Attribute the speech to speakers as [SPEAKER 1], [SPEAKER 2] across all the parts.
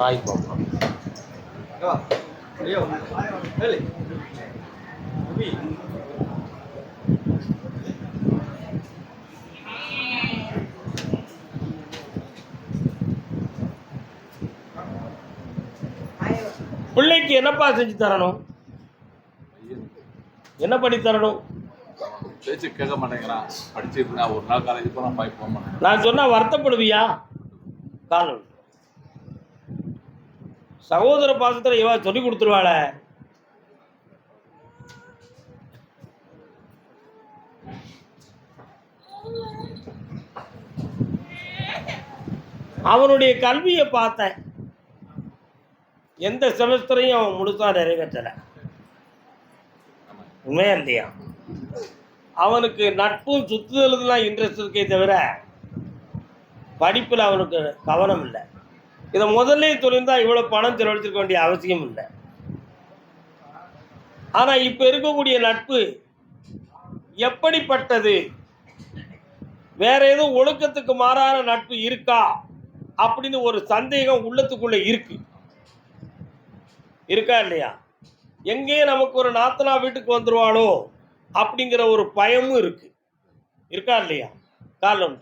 [SPEAKER 1] ராய் பார்ப்போம் பிள்ளைக்கு என்னப்பா செஞ்சு தரணும்? என்ன பண்ணி தரணும்?
[SPEAKER 2] பேச்சு கேட்க மாட்டேங்கிறான் படிச்சுட்டு இருக்கா. ஒரு நாள் காலேஜ் போனா பாய் போக மாட்டேங்கிறான்
[SPEAKER 1] நான் சொன்னா வருத்தப்படுவியா? காரணம் சகோதர பாசத்துல இவா சொல்லி கொடுத்துருவாள. அவனுடைய கல்வியை பார்த்தேன். எந்த செமஸ்டரையும் அவன் முழுசா நிறைவேற்றலை. உண்மையா இல்லையா? அவனுக்கு நட்பும் சுற்றுதலுக்குலாம் இன்ட்ரெஸ்ட் இருக்கே தவிர படிப்பில் அவனுக்கு கவனம் இல்லை. இதை முதல்ல சொல்லியிருந்தா இவ்வளோ பணம் செலவழிச்சிருக்க வேண்டிய அவசியம் இல்லை. ஆனால் இப்போ இருக்கக்கூடிய நட்பு எப்படிப்பட்டது? வேற எதுவும் ஒழுக்கத்துக்கு மாறான நட்பு இருக்கா? அப்படின்னு ஒரு சந்தேகம் உள்ளத்துக்குள்ள இருக்கு. இருக்கா இல்லையா? எங்கே நமக்கு ஒரு நாத்தனா வீட்டுக்கு வந்துருவாளோ அப்படிங்கிற ஒரு பயமும் இருக்கு. இருக்கா இல்லையா? காலம்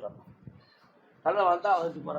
[SPEAKER 1] கதை வந்தா வந்து போற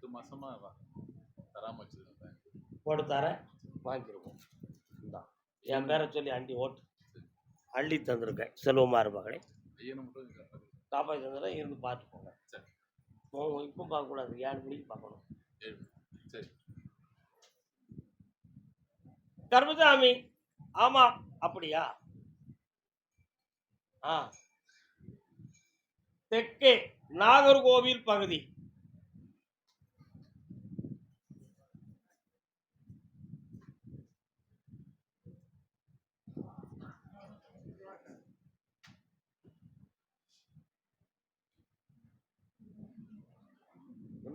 [SPEAKER 1] அது
[SPEAKER 2] எட்டு மாசமா வ- தராம வச்சிருக்கேன்
[SPEAKER 1] போட்டு தரேன். வாங்கிருவோம். இந்தா. என் பேரை சொல்லி அண்டி ஓட்டு அள்ளி தந்திருக்கேன். செல்வமாறு மகளே.
[SPEAKER 2] ஐயனை மட்டும்.
[SPEAKER 1] காப்பாற்றி தந்துடுறேன் இருந்து பார்த்து போங்க.
[SPEAKER 2] சரி.
[SPEAKER 1] இப்போ பார்க்கக்கூடாது. ஏழு மணிக்கு பார்க்கணும்.
[SPEAKER 2] சரி.
[SPEAKER 1] கர்மசாமி ஆமா. அப்படியா? ஆ. தெற்கே. நாகர்கோவில் பகுதி.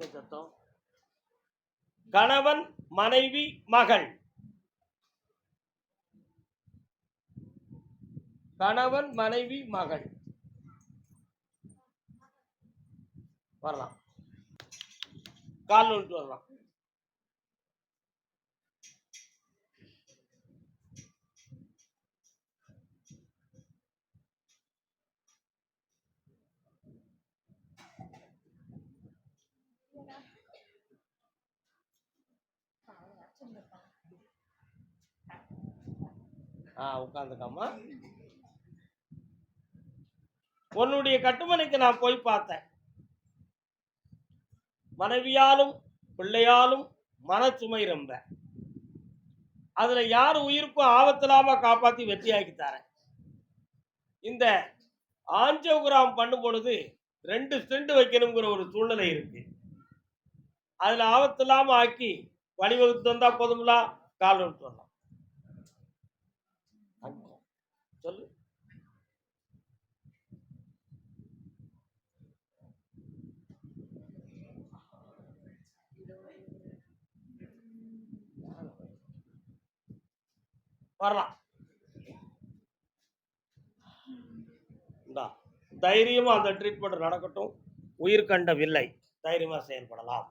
[SPEAKER 1] என்ன சத்தம் கணவன் மனைவி மகள். கணவன் மனைவி மகள். வரலாம். கால் வந்துட்டு வரலாம். ஆ உட்காந்துக்கம்மா உன்னுடைய கட்டுமனைக்கு நான் போய் பார்த்தேன். மனைவியாலும் பிள்ளையாலும் மனச்சுமை ரொம்ப. அதுல யார் உயிருக்கும் ஆபத்தில்லாம காப்பாத்தி வெற்றியாக்கி தரேன். இந்த ஆஞ்சோகிராம் பண்ணும் பொழுது ரெண்டு ஸ்டெண்ட் வைக்கணுங்கிற ஒரு சூழ்நிலை இருக்கு. அதுல ஆபத்தில்லாம ஆக்கி வழிவகுத்து வந்தா போதும்லாம் கால் விட்டு வரலாம் சொல்லு வரலாம். இந்தா தைரியமா அந்த ட்ரீட்மெண்ட் நடக்கட்டும். உயிர் கண்ட வில்லை தைரியமா செயல்படலாம்.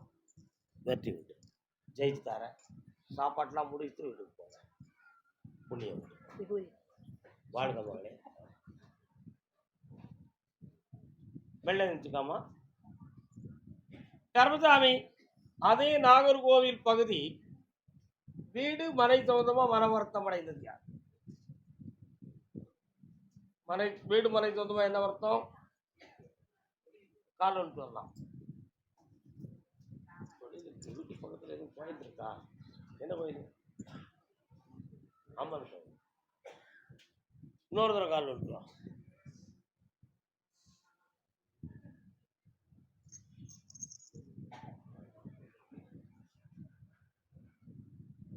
[SPEAKER 1] வெற்றி உண்டு. ஜெயிச்சு தரேன் சாப்பாட்டெலாம் முடித்து வீட்டுக்கு போங்க. புண்ணியம் வாழ்க மகளே. வெள்ளை நினச்சிக்காமா. கர்மசாமி அதே நாகர்கோவில் பகுதி வீடு மனை சொந்தமா மனவர்த்தம் அடைந்தது யார்? மனை வீடு மனை சொந்தமா என்ன வருத்தம்? கால் ஒன்று வரலாம். வீட்டு பக்கத்தில் எதுவும் கோயில் இருக்கா? என்ன கோயில் ஆமாம் கோயில் இன்னொரு தடவை கால் வந்துட்டு வா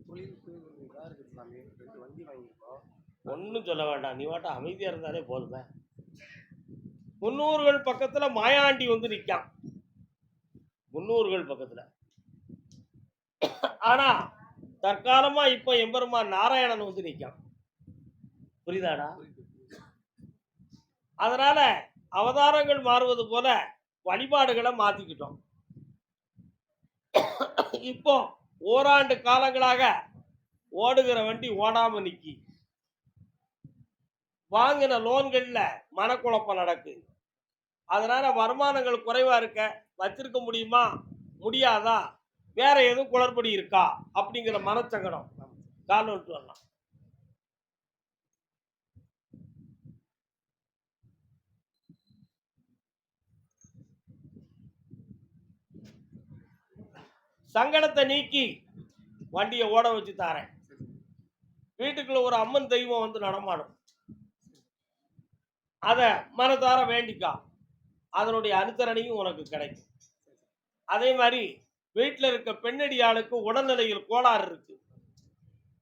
[SPEAKER 3] தொழிலுக்கு இதாக இருக்குது சாமி ரெண்டு வண்டி வாங்கியிருக்கோம்
[SPEAKER 1] ஒன்றும் சொல்ல வேண்டாம். நீ வாட்ட அமைதியாக இருந்தாலே போதுமே. முன்னூறுகள் பக்கத்தில் மாயாண்டி வந்து நிற்கான் முன்னூறுகள் பக்கத்தில். ஆனால் தற்காலமாக இப்போ எம்பெருமா நாராயணன் வந்து நிற்கான் புரியுதாடா? அதனால அவதாரங்கள் மாறுவது போல வழிபாடுகளை மாற்றிக்கிட்டோம் இப்போ ஓராண்டு காலங்களாக ஓடுகிற வண்டி ஓடாமல் நிற்கி வாங்கின லோன்களில் மனக்குழப்பம் நடக்கு. அதனால வருமானங்கள் குறைவாக இருக்க வச்சிருக்க முடியுமா? முடியாதா? வேற எதுவும் குளறுபடி இருக்கா? அப்படிங்கிற மனச்சங்கடம். கால் விட்டு வரலாம். சங்கடத்தை நீக்கி வண்டியை ஓட வச்சு தாரேன். வீட்டுக்குள்ள ஒரு அம்மன் தெய்வம் வந்து நடமாடும். அதை மனதார வேண்டிக்கா. அதனுடைய அனுசரணையும் உனக்கு கிடைக்கும். அதே மாதிரி வீட்டில் இருக்க பெண்ணடியாளுக்கு உடல்நிலையில் கோளாறு இருக்கு.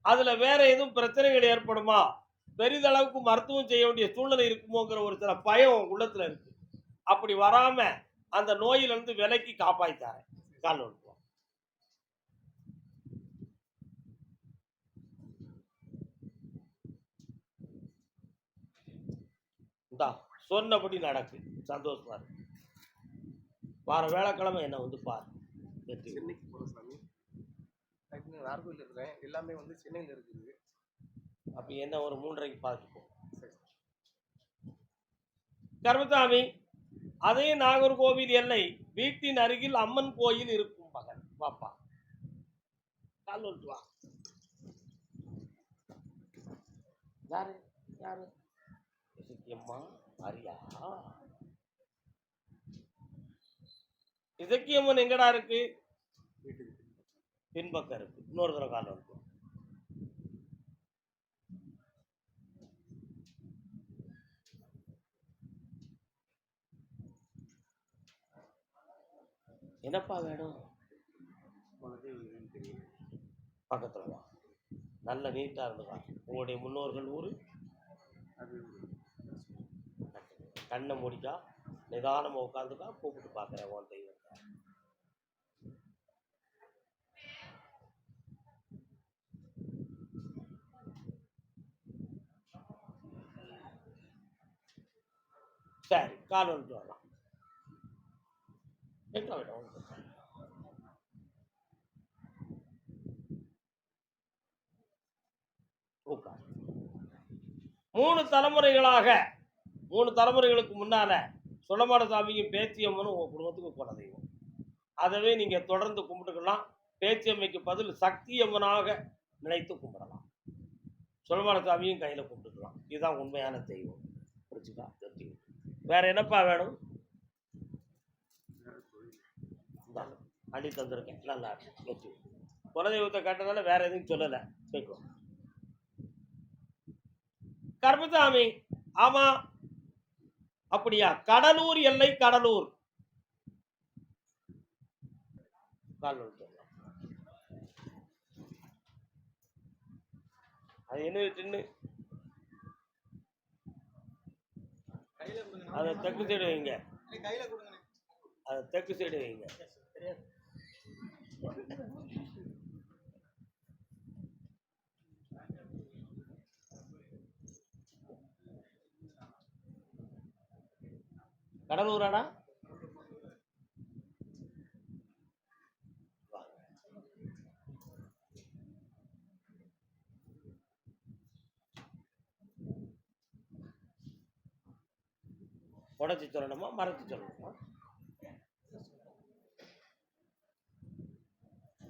[SPEAKER 1] அதுல வேற எதுவும் பிரச்சனைகள் ஏற்படுமா? பெரிதளவுக்கு மருத்துவம் செய்ய வேண்டிய சூழ்நிலை இருக்குமோங்கிற ஒரு சில பயம் உள்ளத்தில் உள்ளத்துல இருக்கு. அப்படி வராம அந்த நோயிலிருந்து விலக்கி காப்பாய்த்தாரேன் கால் இந்தா சொன்னபடி நடக்கு. சந்தோஷமா இருக்கு. வார வேலைக்கிழமை என்ன வந்து பாரு.
[SPEAKER 3] சென்னைக்கு போகிறோம் சாமி. நார்கோயில் இருக்கிறேன். எல்லாமே வந்து சென்னையில் இருக்குது.
[SPEAKER 1] அப்ப என்ன ஒரு மூன்றரைக்கு பார்த்துப்போம் கர்மசாமி அதே நாகர்கோவில் எல்லை. வீட்டின் அருகில் அம்மன் கோயில் இருக்கும் மகன். பாப்பா கால் வா யாரு? யாரு? இசக்கியம்மா? அரியா? இசக்கியம்மன் எங்கடா இருக்கு? பின்பக்கம் இருக்கு. இன்னொரு தடவை காலம் இருக்கு என்னப்பா வேணும்? பக்கத்துல வா. நல்ல நீட்டா இருந்துக்கா. உங்களுடைய முன்னோர்கள் ஊரு?
[SPEAKER 3] அது
[SPEAKER 1] கண்ணை மூடிக்கா நிதானமாக உட்காந்துக்கா கூப்பிட்டு பார்க்குறேன் உன் தெய்வத்தை. சரி கால் வந்துட்டு வரலாம். எங்க விடும் உட்கார். மூணு தலைமுறைகளாக மூணு தலைமுறைகளுக்கு முன்னால சுடமாட சாமிக்கும் பேச்சியம்மனும் உங்கள் குடும்பத்துக்கு குலதெய்வம். அதவே நீங்கள் தொடர்ந்து கும்பிட்டுக்கலாம். பேச்சியம்மைக்கு பதில் சக்தி அம்மனாக நினைத்து கும்பிடலாம். சுடமாட சாமியும் கையில் கும்பிட்டுக்கலாம். இதுதான் உண்மையான தெய்வம். புரிச்சுக்கா தெரிஞ்சு வேற என்னப்பா வேணும்? அள்ளி தந்திருக்கேன். நல்லா இருக்கு குலதெய்வத்தை காட்டுறதால வேற எதுவும் சொல்லலை. கேட்கும் கர்மசாமி ஆமாம் அப்படியா? கடலூர் எல்லை கடலூர். அது என்ன
[SPEAKER 3] கொடுங்க
[SPEAKER 1] அதை தெற்கு சைடு வைங்க. அதை தெற்கு சைடு வைங்க. கடலூராடா? உடச்சி சொல்லணுமா மறைச்சி சொல்லணுமா?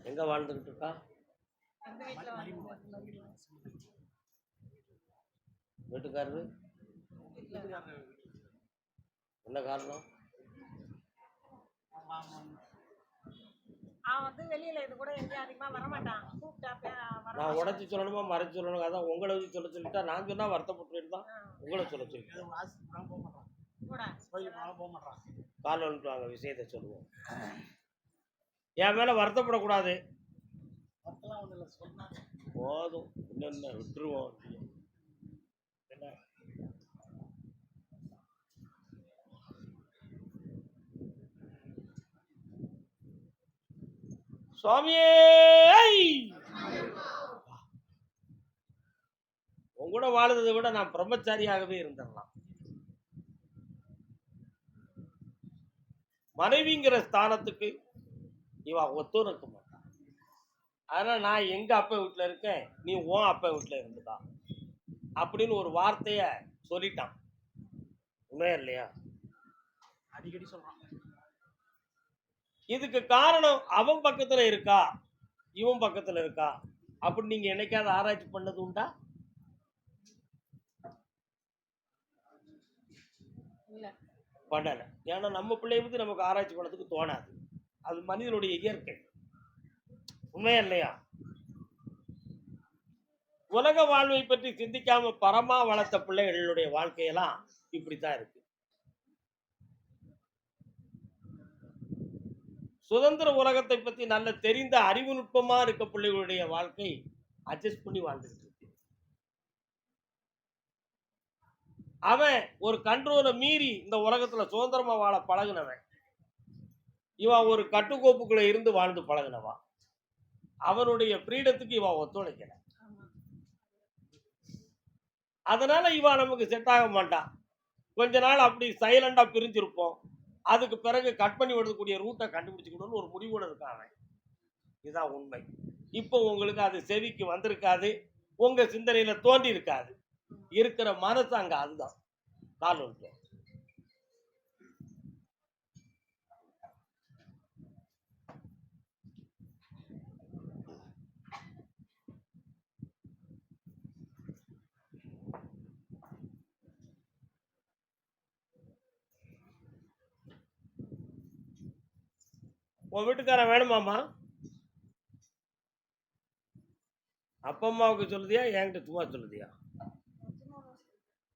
[SPEAKER 1] எங்க வாழ்ந்துகிட்டு இருக்கா? வீட்டுக்காரரு? என்ன காரணம்?
[SPEAKER 4] அவன் வந்து வெளியில இது கூட எங்கேயும் அதிகமா வரமாட்டான். கூப்பிட்டா
[SPEAKER 1] நான் உடச்சி சொல்லணுமா மறைச்சு சொல்லணும் அதான் உங்களை வச்சு சொல்ல சொல்லிட்டா நான் சொன்னா வருத்தப்பட்டு தான்.
[SPEAKER 4] ஆ,
[SPEAKER 1] உங்களை சொல்ல சொல்லிட்டேன். கால் வந்துட்டு விஷயத்தை சொல்லுவோம். என் மேல வருத்தப்படக்கூடாது. போதும். இன்னும் விட்டுருவோம். சுவாமியே! உன் கூட வாழ்ந்ததை விட நான் பிரம்மச்சாரியாகவே இருந்துடலாம் மனைவிங்கிற ஸ்தானத்துக்கு இவ ஒத்துழைக்க மாட்டான் அதனால நான் எங்க அப்பா வீட்டுல இருக்கேன் நீ உன் அப்பா வீட்டுல இருந்துதான் அப்படின்னு ஒரு வார்த்தைய சொல்லிட்டான். உண்மையா இல்லையா?
[SPEAKER 3] அடிக்கடி சொல்றான்.
[SPEAKER 1] இதுக்கு காரணம் அவன் பக்கத்துல இருக்கா? இவன் பக்கத்துல இருக்கா? அப்படி நீங்க என்னைக்காவது ஆராய்ச்சி பண்ணது உண்டா?
[SPEAKER 4] இல்ல.
[SPEAKER 1] பண்ணல. ஏன்னா நம்ம பிள்ளைய பத்தி நமக்கு ஆராய்ச்சி பண்ணதுக்கு தோணாது. அது மனிதனுடைய இயற்கை. உண்மையா இல்லையா? உலக வாழ்வை பற்றி சிந்திக்காம பரமா வளர்த்த பிள்ளைகளுடைய வாழ்க்கையெல்லாம் இப்படித்தான் இருக்கு. சுதந்திர உலகத்தை பற்றி நல்ல தெரிந்த அறிவு நுட்பமா இருக்க பிள்ளைகளுடைய வாழ்க்கை அட்ஜஸ்ட் பண்ணி வாழ்ந்துட்டு இருக்கு. அவன் ஒரு கண்ட்ரோலை மீறி இந்த உலகத்துல சுதந்திரமா வாழ பழகுனவன். இவன் ஒரு கட்டுக்கோப்புக்குள்ள இருந்து வாழ்ந்து பழகுனவன். அவனுடைய ஃப்ரீடத்துக்கு இவன் ஒத்துழைக்கல. அதனால இவன் நமக்கு செட் ஆக மாட்டான். கொஞ்ச நாள் அப்படி சைலண்டா பிரிஞ்சிருப்போம். அதுக்கு பிறகு கட் பண்ணி விடக்கூடிய ரூட்டை கண்டுபிடிச்சிக்கணும்னு ஒரு முடிவோடு இருக்காங்க இதுதான் உண்மை. இப்போ உங்களுக்கு அது செவிக்கு வந்திருக்காது உங்கள் சிந்தனையில் தோண்டி இருக்காது இருக்கிற மனசு அங்கே அதுதான். கால் ஒன்று உன் வீட்டுக்காரன் வேணுமாம்மா? அப்பா அம்மாவுக்கு சொல்லுதியா என்கிட்ட சும்மா சொல்லுதியா?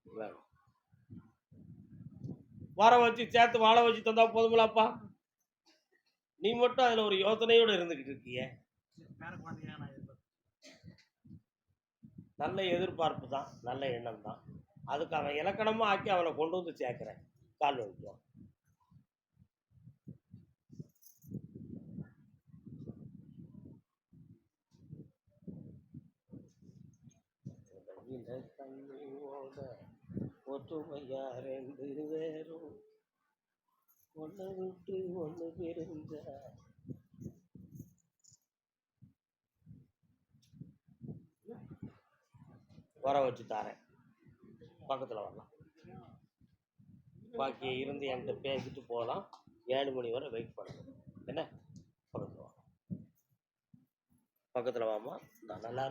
[SPEAKER 1] வேணும். வர வச்சு சேர்த்து வாழ வச்சு தந்தா போதுமில்லாப்பா நீ மட்டும் அதுல ஒரு யோசனையோட இருந்துகிட்டு இருக்கியே. நல்ல எதிர்பார்ப்பு தான் நல்ல எண்ணம் தான் அதுக்கு அவன் இலக்கணமா ஆக்கி அவனை கொண்டு வந்து சேர்க்கிறேன். கால் வைக்குவான் ஒற்றுமையா ரெண்டு பேரும் ஒன்று விட்டு ஒன்று பிரிஞ்ச வர வச்சு தாரேன். பக்கத்தில் வரலாம். பாக்கி இருந்து என்கிட்ட பேசிட்டு போகலாம். ஏழு மணி வரை வெயிட் பண்ணணும் என்ன? பக்கத்தில் வாங்க பக்கத்தில் வாமா. நான் நல்லா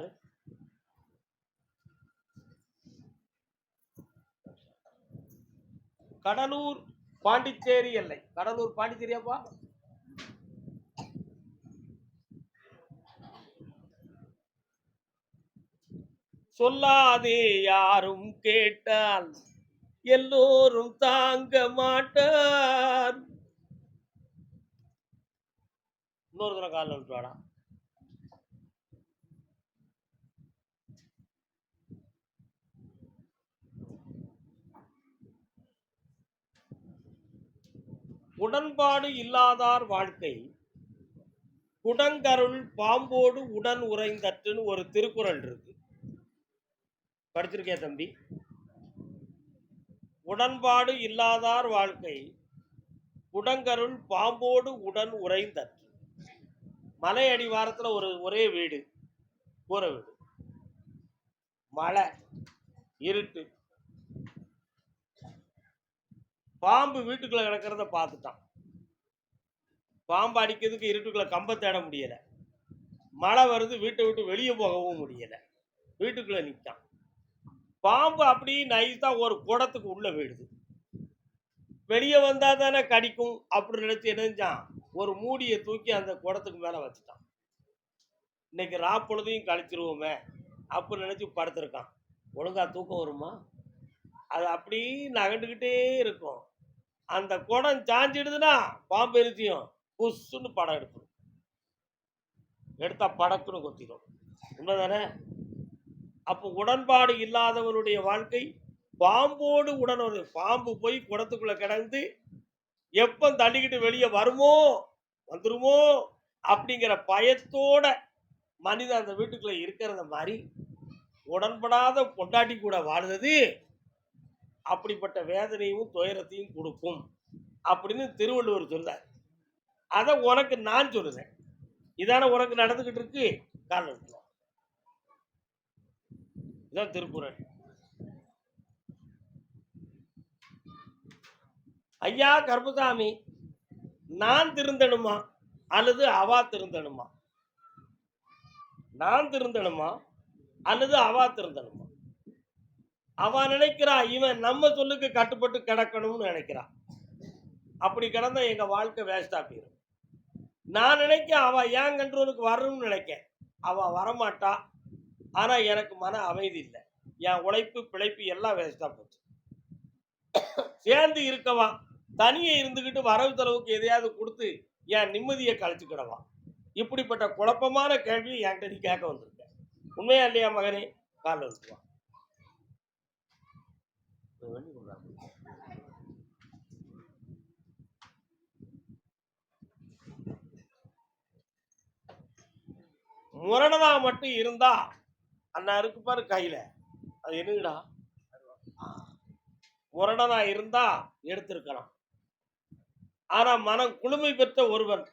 [SPEAKER 1] கடலூர் பாண்டிச்சேரி எல்லை. கடலூர் பாண்டிச்சேரியாப்பா. சொல்லாதே யாரும் கேட்டால் எல்லோரும் தாங்க மாட்டார். இன்னொரு தடவை காலில் விட்டுவாடா உடன்பாடு இல்லாதார் வாழ்க்கை. குடங்கருள் பாம்போடு உடன் உறைந்தற்றுன்னு ஒரு திருக்குறள் இருக்கு. படிச்சிருக்கேன் தம்பி? உடன்பாடு இல்லாதார் வாழ்க்கை. குடங்கருள் பாம்போடு உடன் உறைந்தற்று. மலை அடிவாரத்தில் ஒரு ஒரே வீடு கூரை வீடு. மழை இருட்டு. பாம்பு வீட்டுக்குள்ள கிடக்கிறத பார்த்துட்டான். பாம்பு அடிக்கிறதுக்கு இருட்டுக்குள்ள கம்ப தேட முடியல. மழை வருது வீட்டை விட்டு வெளியே போகவும் முடியல. வீட்டுக்குள்ள நிற்கான். பாம்பு அப்படி நைஸா ஒரு குடத்துக்கு உள்ள போயிடுது. வெளியே வந்தா தானே கடிக்கும் அப்படின்னு நினைச்சு நினைஞ்சான் ஒரு மூடியை தூக்கி அந்த குடத்துக்கு மேல வச்சுட்டான். இன்னைக்கு ராப்பொழுதையும் கழிச்சிருவோமே அப்படின்னு நினைச்சு படுத்திருக்கான். ஒழுங்கா தூக்கம் வருமா? அது அப்படி நகண்டுக்கிட்டே இருக்கும். அந்த குடம் சாஞ்சிடுதுன்னா பாம்பு எரிச்சியும் புஷ்ஷுன்னு படம் எடுக்கணும் எடுத்தா படக்குன்னு கொத்திடும் உண்மைதானே? அப்போ உடன்பாடு இல்லாதவனுடைய வாழ்க்கை பாம்போடு உடன் ஒரு பாம்பு போய் குடத்துக்குள்ள கிடந்து எப்போ தள்ளிக்கிட்டு வெளியே வருமோ வந்துருமோ அப்படிங்கிற பயத்தோட மனிதன் அந்த வீட்டுக்குள்ள இருக்கிறத மாதிரி உடன்படாத பொண்டாட்டி கூட வாழ்ந்தது அப்படிப்பட்ட வேதனையும் துயரத்தையும் கொடுக்கும் அப்படின்னு திருவள்ளுவர் சொல்றார். அதை உனக்கு நான் சொல்லுறேன் இதானே உனக்கு நடந்துகிட்டு இருக்கு? காரணம் இதான் திருக்குறள். ஐயா கருப்புசாமி நான் திருந்தணுமா? அல்லது அவா திருந்தணுமா? நான் திருந்தணுமா? அல்லது அவா திருந்தணுமா? அவன் நினைக்கிறா இவன் நம்ம சொல்லுக்கு கட்டுப்பட்டு கிடக்கணும்னு நினைக்கிறான் அப்படி கிடந்தா எங்க வாழ்க்கை வேஸ்டா போயிடும் நான் நினைக்க அவ ஏன் கண்ட்ரோலுக்கு வரணும்னு நினைக்க அவ வரமாட்டா. ஆனா எனக்கு மன அமைதி இல்லை. என் உழைப்பு பிழைப்பு எல்லாம் வேஸ்டா போச்சு. சேர்ந்து இருக்கவா தனியே இருந்துக்கிட்டு வரவு செலவுக்கு எதையாவது கொடுத்து என் நிம்மதியை கழிச்சுக்கிடவா? இப்படிப்பட்ட குழப்பமான கேள்வி என்கிட்ட நீ கேட்க வந்திருக்க. உண்மையா இல்லையா மகனே? கால் வந்துக்குவா முரணதா மட்டும் இருந்தா அண்ணா இருக்கு பாரு கையில. அது என்னங்கடா முரணதா இருந்தா எடுத்திருக்கலாம். ஆனா மனம் குளுமை பெற்ற ஒருவன்.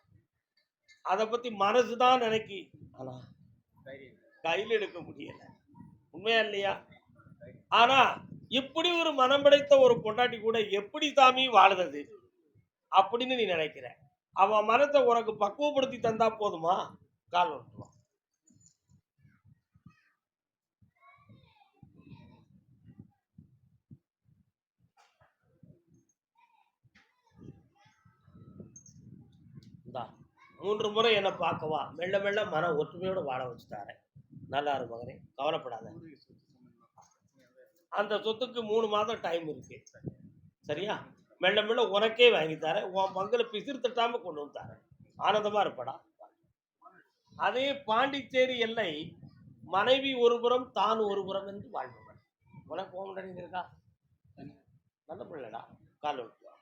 [SPEAKER 1] அதை பத்தி மனசுதான் நினைக்கி. ஆனா கையில் எடுக்க முடியல. உண்மையா இல்லையா? ஆனா இப்படி ஒரு மனம் படைத்த ஒரு பொண்டாட்டி கூட எப்படி சாமி வாழுறது அப்படின்னு நீ நினைக்கிற. அவன் மனத்தை உனக்கு பக்குவப்படுத்தி தந்தா போதுமா? கால் வந்துடுவான் மூன்று முறை என்னை பார்க்கவா. மெல்ல மெல்ல மன ஒற்றுமையோட வாழ வச்சுட்டாரு நல்லா இரு மகனே. கவலைப்படாத. அந்த சொத்துக்கு மூணு மாதம் டைம் இருக்கு. சரியா? மெல்ல மெல்ல உனக்கே வாங்கி தரேன். உன் பங்கில் பிசிறு தட்டாமல் கொண்டு வந்து தரேன். ஆனந்தமா இருப்படா? அதே பாண்டிச்சேரி எல்லை மனைவி ஒருபுறம் தான் ஒருபுறம் என்று வாழ்பவன் உனக்கு போக முடியாது இருக்கா நல்ல பிள்ளைடா. கால் விட்டு வா.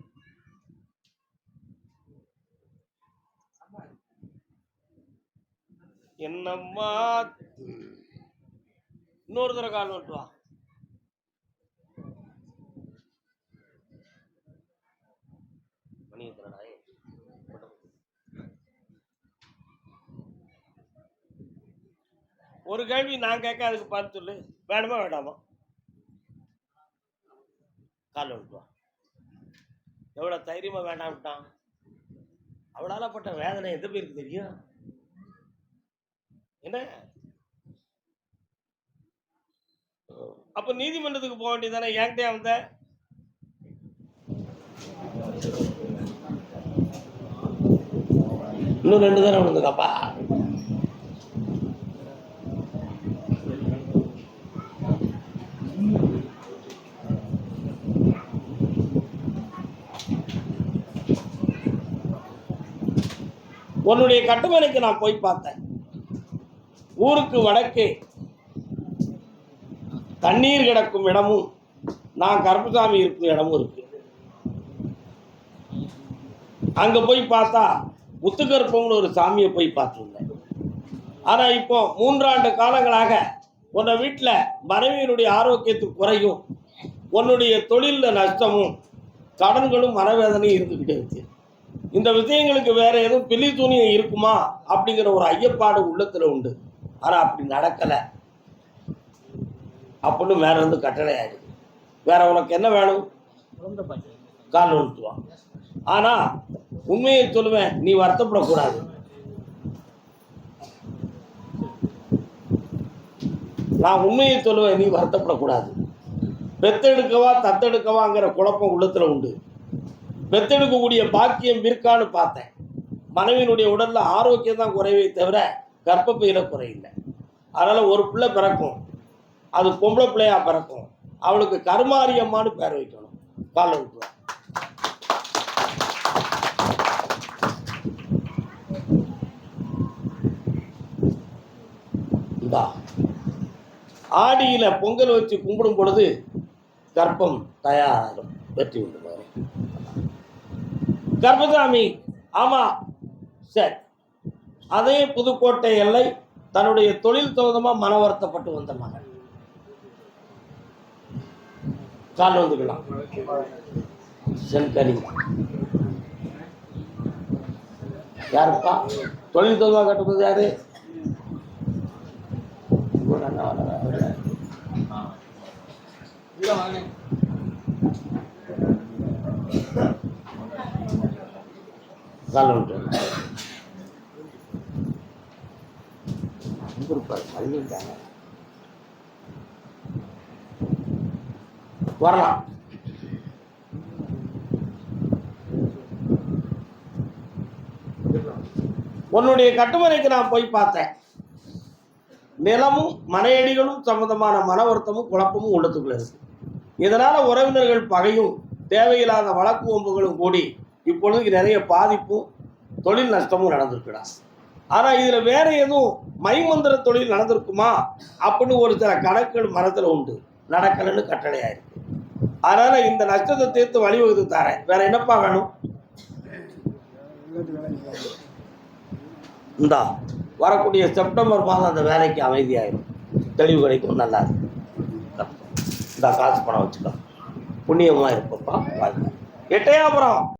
[SPEAKER 1] என்னம்மா? இன்னொரு தடவை கால் விட்டு வா மணி எத்தனைடா? ஏய், ஒரு கேள்வி நான் கேட்க அதுக்கு பார்த்து சொல்லு. வேணுமா வேண்டாமா? கால் விட்டுவா. எவ்வளோ தைரியமா வேண்டாம்ட்டான் அவளால பட்ட வேதனை எந்த பேருக்கு தெரியும்? என்ன? அப்ப நீதிமன்றத்துக்கு போக வேண்டியதானே என்கிட்ட வந்த? இன்னும் ரெண்டு தானே விழுந்துக்காப்பா உன்னுடைய கட்டுமனைக்கு நான் போய் பார்த்தேன். ஊருக்கு வடக்கே தண்ணீர் கிடக்கும் இடமும் நான் கருப்புசாமி இருக்கும் இடமும் இருக்கு. அங்க போய் பார்த்தா முத்துக்கருப்பம்னு ஒரு சாமியை போய் பார்த்துருந்தேன். ஆனா இப்போ மூன்றாண்டு காலங்களாக உன்னை வீட்டில் மனைவியினுடைய ஆரோக்கியத்துக்கு குறையும் உன்னுடைய தொழிலில் நஷ்டமும் கடன்களும் மனவேதனையும் இருந்துக்கிட்டே இருக்கு. இந்த விஷயங்களுக்கு வேற எதுவும் பிலி துணியம் இருக்குமா அப்படிங்கிற ஒரு ஐயப்பாடு உள்ளத்துல உண்டு. ஆனா அப்படி நடக்கல. அப்படின்னு மேல இருந்து கட்டளை ஆயிடுது. வேற உனக்கு என்ன வேணும்? கால் விழுத்துவான் ஆனா உண்மையை சொல்லுவேன் நீ வருத்தப்படக்கூடாது. நான் உண்மையை சொல்லுவேன் நீ வருத்தப்படக்கூடாது. பெத்தெடுக்கவா தத்தெடுக்கவாங்கிற குழப்பம் உள்ளத்துல உண்டு. பெத்தெடுக்கக்கூடிய பாக்கியம் இருக்கான்னு பார்த்தேன். மனைவியினுடைய உடலில் ஆரோக்கியம் தான் குறைவே தவிர கர்ப்பப்பையில் குறையில்லை. அதனால் ஒரு பிள்ளை பிறக்கும். அது பொம்பளை பிள்ளையாக பிறக்கும். அவளுக்கு கருமாரியம்மான்னு பேர் வைக்கணும். காலை விட்டுருவோம் ஆடியில் பொங்கல் வச்சு கும்பிடும் பொழுது கர்ப்பம் தயாராகும். வெற்றி உண்டு. கர்ப்பசாமி ஆமா சரி அதே புதுக்கோட்டை எல்லை தன்னுடைய தொழில் தகுந்தமா மன வருத்தப்பட்டு வந்த மகன். கால் வந்துக்கலாம். சென்கனி யாருப்பா? தொழில் தகுந்தமா கட்டும்போது யாரு? இவரு அண்ணா வராரா? அவரு? மல்லிட்டாங்க வரலாம் உன்னுடைய கட்டுமனைக்கு நான் போய் பார்த்தேன் நிலமும் மனையடிகளும் சம்பந்தமான மன வருத்தமும் குழப்பமும் உள்ளத்துக்குள்ள இருக்கு இதனால உறவினர்கள் பகையும் தேவையில்லாத வழக்கு ஒம்புகளும் கூடி இப்பொழுதுக்கு நிறைய பாதிப்பும் தொழில் நஷ்டமும் நடந்திருக்குடா. ஆனால் இதில் வேற எதுவும் மைமந்திர தொழில் நடந்திருக்குமா? அப்படின்னு ஒரு சில கணக்குகள் மரத்தில் உண்டு. நடக்கலன்னு கட்டளையாயிருக்கு. அதனால் இந்த நஷ்டத்தை தீர்த்து வழிவகுத்து தரேன். வேற என்னப்பா வேணும்? இந்தா வரக்கூடிய செப்டம்பர் மாதம் அந்த வேலைக்கு அமைதியாயிரும். தெளிவு கிடைக்கும் நல்லா இருக்கும் இந்த காசு பணம் வச்சுக்கோ. புண்ணியமாக இருப்பப்பா வாழ்க்கை எட்டையாபுரம்.